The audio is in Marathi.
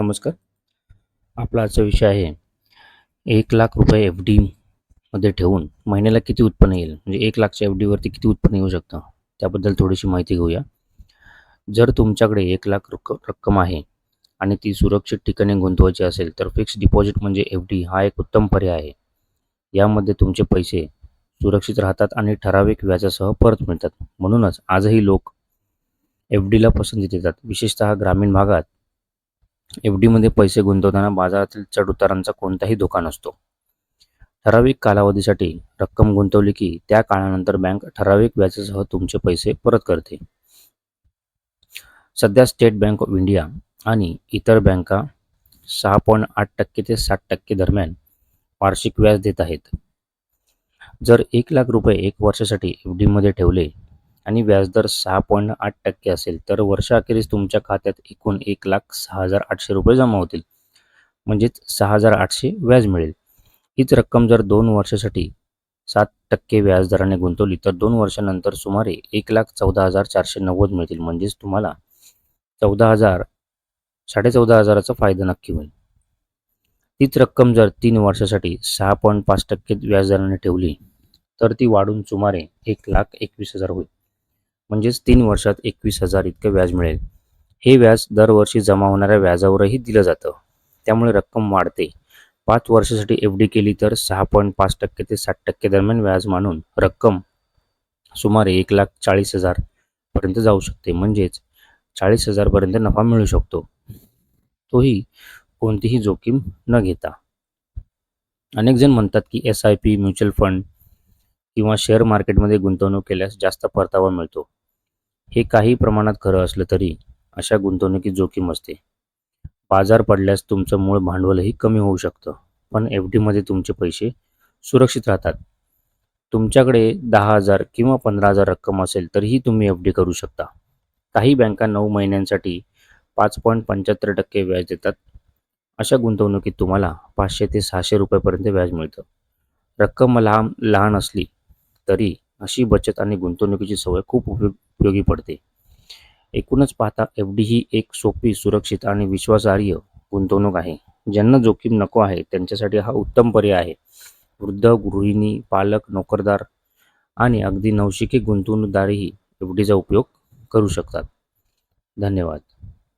नमस्कार. आपला आजचा विषय आहे एक लाख रुपये एफ डीमध्ये ठेवून महिन्याला किती उत्पन्न येईल? म्हणजे एक लाखच्या एफ डीवरती किती उत्पन्न येऊ शकतं? त्याबद्दल थोडीशी माहिती घेऊया. जर तुमच्याकडे एक लाख रक्क रक्कम आहे आणि ती सुरक्षित ठिकाणी गुंतवायची असेल तर फिक्स डिपॉझिट म्हणजे एफ डी हा एक उत्तम पर्याय आहे. यामध्ये तुमचे पैसे सुरक्षित राहतात आणि ठराविक व्याजासह परत मिळतात. म्हणूनच आजही लोक एफ डीला पसंती देतात. विशेषतः ग्रामीण भागात एफ डीमध्ये पैसे गुंतवताना बाजारातील चढउतारांचा कोणताही धोका नसतो. ठराविक कालावधीसाठी रक्कम गुंतवली की त्या काळानंतर बँक ठराविक व्याजासह तुमचे पैसे परत करते. सध्या स्टेट बँक ऑफ इंडिया आणि इतर बँका सहा पॉईंट आठ टक्के ते सात टक्के दरम्यान वार्षिक व्याज देत आहेत. जर एक लाख रुपये एक वर्षासाठी एफ डीमध्ये ठेवले आणि व्याजदर सहा पॉईंट आठ टक्के असेल तर वर्षाअखेरीस तुमच्या खात्यात एकूण एक लाख सहा हजार आठशे रुपये जमा होतील. म्हणजेच सहा हजार आठशे व्याज मिळेल. हीच रक्कम जर दोन वर्षासाठी सात टक्के व्याजदराने गुंतवली तर दोन वर्षानंतर सुमारे एक लाख चौदा हजार चारशे नव्वद मिळतील. म्हणजेच तुम्हाला चौदा हजार साडेचौदा हजाराचा फायदा नक्की होईल. तीच रक्कम जर तीन वर्षासाठी सहा पॉईंट पाच टक्के व्याजदराने ठेवली तर ती वाढून सुमारे एक लाख एकवीस हजार होईल. म्हणजेच तीन वर्षात एकवीस हजार इतकं व्याज मिळेल. हे व्याज दरवर्षी जमा होणाऱ्या व्याजावरही दिलं जातं. त्यामुळे रक्कम वाढते. पाच वर्षासाठी एफ डी केली तर सहा पॉईंट पाच टक्के ते साठ टक्के दरम्यान व्याज मानून रक्कम सुमारे एक लाख चाळीस हजारपर्यंत जाऊ शकते. म्हणजेच चाळीस हजारपर्यंत नफा मिळू शकतो. तोही कोणतीही जोखीम न घेता. अनेक जण म्हणतात की S I P mutual fund किंवा शेअर मार्केटमध्ये गुंतवणूक केल्यास जास्त परतावा मिळतो. हे काही प्रमाणात खरं असलं तरी अशा गुंतवणुकीत जोखीम असते. बाजार पडल्यास तुमचं मूळ भांडवलही कमी होऊ शकतं पण एफ डीमध्ये तुमचे पैसे सुरक्षित राहतात. तुमच्याकडे दहा हजार किंवा पंधरा हजार रक्कम असेल तरीही तुम्ही एफ डी करू शकता. काही बँका नऊ महिन्यांसाठी पाच पॉईंट पंच्याहत्तर टक्के व्याज देतात. अशा गुंतवणुकीत तुम्हाला पाचशे ते सहाशे रुपयापर्यंत व्याज मिळतं. रक्कम लहान लहान असली तरी अशी बचत आणि गुंतवणुकीची सवय खूप उपयोग उपयोगी पडते. एकूणच पाहता एफ डी ही एक सोपी सुरक्षित आणि विश्वासार्ह गुंतवणूक आहे. ज्यांना जोखीम नको आहे त्यांच्यासाठी हा उत्तम पर्याय आहे. वृद्ध गृहिणी पालक नोकरदार आणि अगदी नवशिके गुंतवणूकदारही एफ डीचा उपयोग करू शकतात. धन्यवाद.